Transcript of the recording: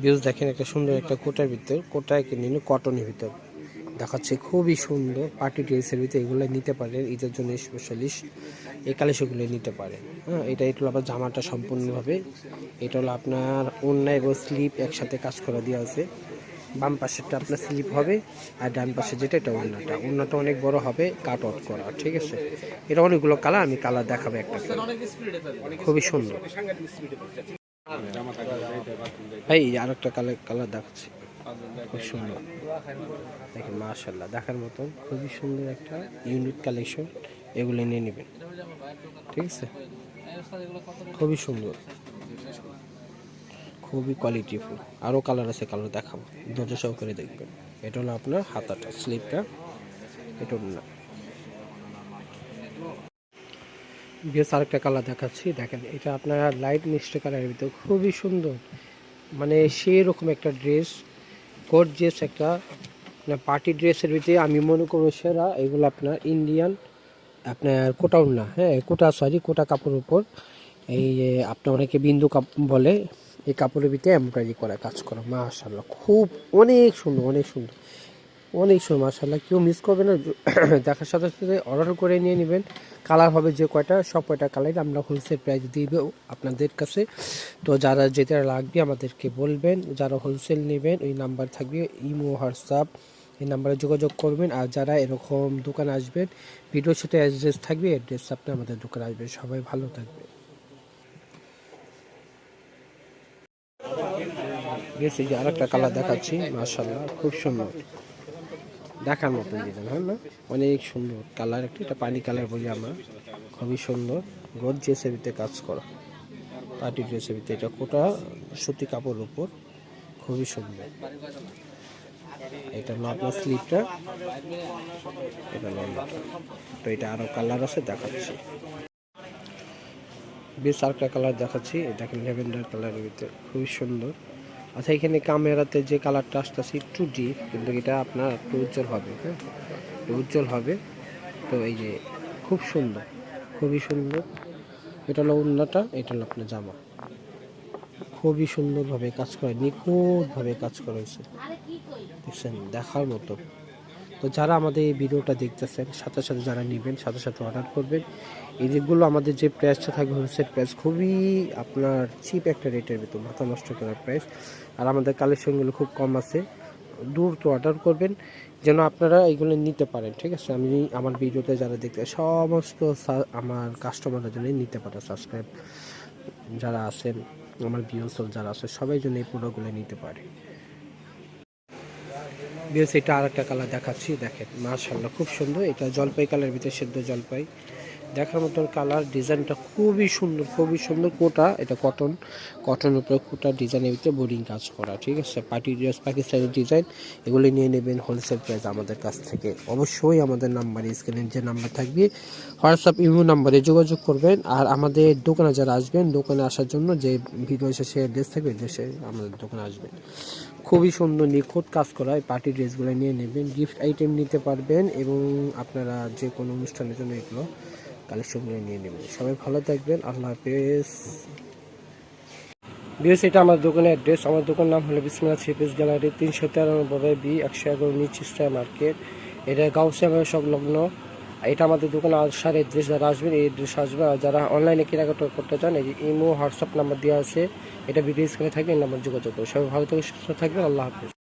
Views দেখেন একটা সুন্দর একটা কোটার ভিতর, কোটায় কিনে নিন কটনের ভিতর। দেখাচ্ছে খুবই সুন্দর পার্টি ড্রেসের ভিতরে এগুলো নিতে পারেন, ঈদের জন্য স্পেশালিস্ট এই কালেকশনগুলো নিতে পারেন। হ্যাঁ এটা এটা আবার জামাটা সম্পূর্ণভাবে। এটা হলো আপনার অন্যায় এবং স্লিপ একসাথে কাজ করা দেওয়া আছে। বাম পাশেরটা আপনার স্লিপ হবে আর ডান পাশে যেটা, এটা অন্যটা অন্যটা অনেক বড় হবে, কাট আউট করা, ঠিক আছে? এটা অনেকগুলো কালার, আমি কালার দেখাবো একটা। খুবই সুন্দর। এই আর একটা কালার কালার দেখাচ্ছি। খুব সুন্দর। দেখেন মাশাল্লাহ দেখার মতন খুবই সুন্দর একটা ইউনিক কালেকশন এগুলো নিয়ে নেবেন। ঠিক আছে? খুবই সুন্দর। খুবই কোয়ালিটিফুল আরও কালার আছে কালার দেখাবো। ধৈর্য সহকারে দেখবেন। এটা হলো আপনার হাতাটা স্লিপটা এটা না। বেশ আরেকটা কালার দেখাচ্ছি। দেখেন, এটা আপনার লাইট মিষ্টি কালারের ভিতরে। খুবই সুন্দর। মানে সেই রকম একটা ড্রেস গর্জিয়াস একটা পার্টি ড্রেসের ভিতরে আমি মনে করব সেরা, এগুলো আপনার ইন্ডিয়ান আপনার কোটা না হ্যাঁ কোটা সরি কোটা কাপড়ের উপর। এই আপনার অনেকে বিন্দু কাপ, বলে, এই কাপড়ের ভিতরে এমব্রয়ডারি করা কাজ করা মাশাল্লাহ খুব অনেক সুন্দর অনেক সুন্দর অনেক সুন্দর মাশাল্লাহ কেউ মিস করবে না, দেখার সাথে সাথে অর্ডার করে নিয়ে নেবেন। কালার হবে যে কয়টা, সব কয়টা কালার আমরা হোলসেল প্রাইস দিব আপনাদের কাছে। তো যারা যেটা লাগবে আমাদেরকে বলবেন, যারা হোলসেল নেবেন, ওই নাম্বার থাকবে, ইমো, হোয়াটসঅ্যাপ, এই নাম্বারে যোগাযোগ করবেন। আর যারা এরকম দোকান আসবেন ভিডিওর সাথে অ্যাড্রেস থাকবে অ্যাড্রেস আপনি আমাদের দোকানে আসবেন। সবাই ভালো থাকবে যে আরেকটা কালার দেখাচ্ছি মার্শাল্লাহ খুব সুন্দর। দেখার মতন ডিজাইন হ্যাঁ না? অনেক সুন্দর কালার একটা, এটা পানি কালার বলি আমরা। খুবই সুন্দর। গোদ ভিতরে কাজ করা। পার্টি ড্রেসের এটা কোটা সুতি কাপড়ের উপর। খুবই সুন্দর। এটা আপনার স্লিপটা। এটা অন্যটা। তো এটা আরও কালার আছে, দেখাচ্ছি। বেশ আরেকটা কালার দেখাচ্ছি। এটাকে ল্যাভেন্ডার কালারের ভিতরে। খুবই সুন্দর। আচ্ছা এখানে ক্যামেরাতে যে কালারটা আসতেছে একটু ডিপ কিন্তু এটা আপনার একটু উজ্জ্বল হবে হ্যাঁ? উজ্জ্বল হবে। তো এই যে, খুব সুন্দর, খুবই সুন্দর। এটা হলো উন্নাটা এটা হলো আপনার জামা। খুবই সুন্দরভাবে কাজ করে, নিখুঁতভাবে কাজ করা হয়েছে। দেখছেন, দেখার মতো। তো যারা আমাদের এই ভিডিওটা দেখতেছেন, সাথে সাথে যারা নেবেন, সাথে সাথে অর্ডার করবেন, এই যেগুলো আমাদের যে প্রাইসটা থাকবে হোলসেল প্রাইস খুবই আপনার চিপ একটা রেটের ভিতর, মাথা নষ্ট করার প্রাইস আর আমাদের কালেকশনগুলো খুব কম আছে, দূর তো অর্ডার করবেন, যেন আপনারা এইগুলো নিতে পারেন, ঠিক আছে? আমি আমার ভিডিওতে যারা দেখতে সমস্ত আমার কাস্টমাররা জন্য নিতে পারে সাবস্ক্রাইব যারা আছেন, আমার বিওসল যারা আছে সবাই জন্য এই প্রোডাক্টগুলো নিতে পারে। বেশ এটা আর একটা কালার দেখাচ্ছি, দেখেন মার্শাল্লাহ খুব সুন্দর। এটা জলপাই কালার, ভিতরে সেদ্ধ জলপাই। দেখার মতন কালার, ডিজাইনটা খুবই সুন্দর খুবই সুন্দর কোটা, এটা কটন কটনের উপরে কোটা, ডিজাইনের ভিতরে বোর্ডিং কাজ করা, ঠিক আছে? পার্টি ড্রেস পাকিস্তানি ডিজাইন, এগুলি নিয়ে নেবেন হোলসেল প্রাইস আমাদের কাছ থেকে। অবশ্যই আমাদের নাম্বারে, স্ক্রিনের যে নাম্বার থাকবে, হোয়াটসঅ্যাপ, ইমো নাম্বারে যোগাযোগ করবেন। আর আমাদের দোকানে যারা আসবেন, দোকানে আসার জন্য যে ভিডিও শেষে অ্যাড্রেস থাকবে অ্যাড্রেসে আমাদের দোকানে আসবেন। খুবই সুন্দর, নিখুঁত কাজ করা এই পার্টি ড্রেসগুলো নিয়ে নেবেন। গিফট আইটেম নিতে পারবেন এবং আপনারা যে কোনো অনুষ্ঠানের জন্য এগুলো কালেকশনগুলো নিয়ে নেবেন। সবাই ভালো থাকবেন, আল্লাহ হাফেজ। বিএস এটা আমার দোকানের অ্যাড্রেস আমার দোকান নাম হলো বিসমিল্লা থ্রিপিস গ্যালারি, তিনশো তেরানব্বই বি, একশো এগারো নিচিস্তা মার্কেট। এটা গাউসিয়া সংলগ্ন এটা আমাদের দোকানে আসার এড্রেস যারা আসবেন এই এড্রেস আসবে। আর যারা অনলাইনে কেনাকাটা করতে চান, এই যে ইমো হোয়াটসঅ্যাপ নাম্বার দেওয়া আছে, এটা ভিডিও স্ক্রিনে থাকবে, এই নাম্বার যোগাযোগ করুন। সবাই ভালো থেকে সুস্থ থাকবেন, আল্লাহ হাফেজ।